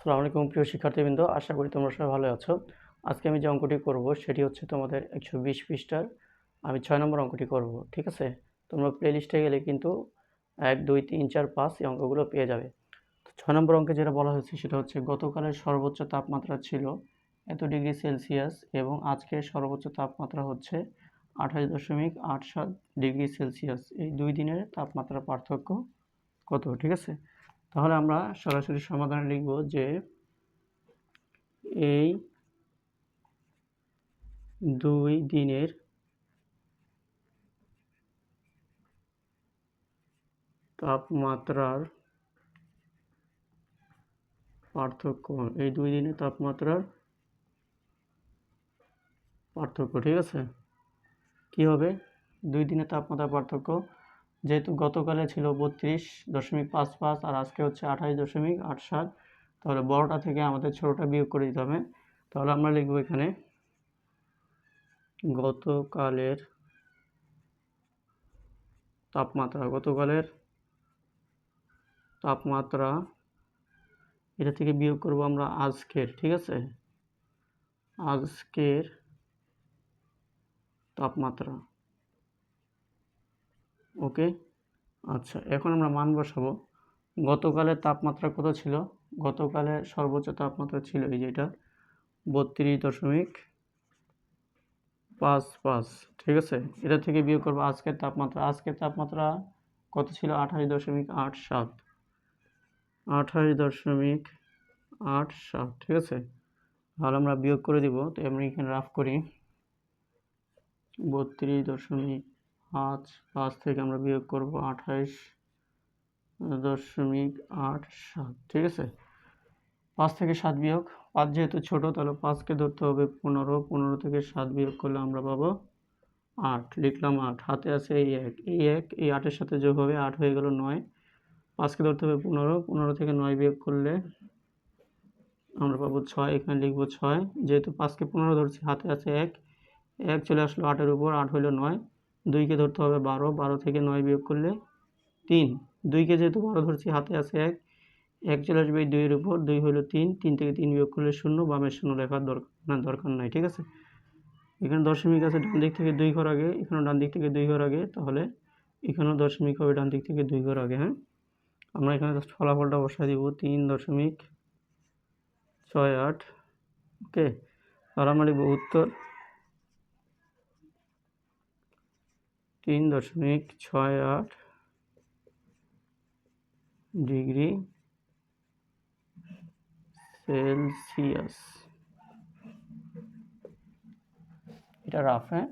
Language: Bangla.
আসসালামু আলাইকুম প্রিয় শিক্ষার্থীবৃন্দ, আশা করি তোমরা সবাই ভালো আছো। আজকে আমি যে অঙ্কটি করব সেটি হচ্ছে তোমাদের একশো বিশ পৃষ্ঠার আমি ছয় নম্বর অঙ্কটি করব, ঠিক আছে? তোমরা প্লে লিস্টে গেলে কিন্তু এক, দুই, তিন, চার, পাঁচ এই অঙ্কগুলো পেয়ে যাবে। তো ছয় নম্বর অঙ্কে যেটা বলা হয়েছে সেটা হচ্ছে গতকালের সর্বোচ্চ তাপমাত্রা ছিল এত ডিগ্রি সেলসিয়াস এবং আজকের সর্বোচ্চ তাপমাত্রা হচ্ছে আঠাশ দশমিক আট সাত ডিগ্রি সেলসিয়াস। এই দুই দিনের তাপমাত্রার পার্থক্য কত, ঠিক আছে? তাহলে আমরা সরাসরি সমাধানে লিখব যে এই দুই দিনের তাপমাত্রার পার্থক্য, এই দুই দিনের তাপমাত্রার পার্থক্য, ঠিক আছে? কি হবে? দুই দিনের তাপমাত্রার পার্থক্য যেহেতু গতকালে ছিল বত্রিশ দশমিক পাঁচ পাঁচ আর আজকে হচ্ছে আঠাশ দশমিক আট সাত, তাহলে বড়টা থেকে আমাদের ছোটোটা বিয়োগ করে দিতে হবে। তাহলে আমরা লিখব এখানে গতকালের তাপমাত্রা গতকালের তাপমাত্রা, এটা থেকে বিয়োগ করব আমরা আজকের, ঠিক আছে? আজকের তাপমাত্রা। ওকে? আচ্ছা এখন আমরা মান বসাবো। গতকালের তাপমাত্রা কত ছিল? গতকালে সর্বোচ্চ তাপমাত্রা ছিল এই যেটা বত্রিশ দশমিক পাঁচ পাঁচ, ঠিক আছে? এটা থেকে বিয়োগ করব আজকের তাপমাত্রা। আজকের তাপমাত্রা কত ছিল? আঠাশ দশমিক আট সাত। আঠাশ দশমিক আট সাত, ঠিক আছে? তাহলে আমরা বিয়োগ করে দিব। তো আমি এখানে রাফ করি। বত্রিশ দশমিক পাঁচ পাঁচ থেকে আমরা বিয়োগ করব আঠাইশ দশমিক আট সাত, ঠিক আছে? পাঁচ থেকে সাত বিয়োগ, পাঁচ যেহেতু ছোটো, তাহলে পাঁচকে ধরতে হবে পনেরো পনেরো থেকে সাত বিয়োগ করলে আমরা পাবো আট, লিখলাম আট, হাতে আছে এই এক এই এক, এই আটের সাথে যোগ হবে আট হয়ে গেল নয়, পাঁচকে ধরতে হবে পনেরো পনেরো থেকে নয় বিয়োগ করলে আমরা পাবো ছয়, এখানে লিখব ছয়, যেহেতু পাঁচকে পনেরো ধরছি, হাতে আছে এক এক চলে আসলো আটের উপর, আট হইল নয় দুইকে ধরতে হবে বারো বারো থেকে নয় বিয়োগ করলে তিন। দুইকে যেহেতু বারো ধরছি, হাতে আছে এক। এক চলে আসবে দুইয়ের উপর। দুই হলো তিন তিন থেকে তিন বিয়োগ করলে শূন্য। বামের শূন্য লেখার দরকার, না, দরকার নাই, ঠিক আছে? এখানে দশমিক আছে ডান দিক থেকে দুই ঘর আগে, এখানেও ডান দিক থেকে দুই ঘর আগে, তাহলে এখানেও দশমিক হবে ডান দিক থেকে দুই ঘর আগে হ্যাঁ? আমরা এখানে জাস্ট ফলাফলটা বসাই দিব, তিন দশমিক ছয় আট, ওকে? আর আমরা উত্তর। তিন দশমিক ছয় আট ডিগ্রি সেলসিয়াস এটা রাফ হ্যাঁ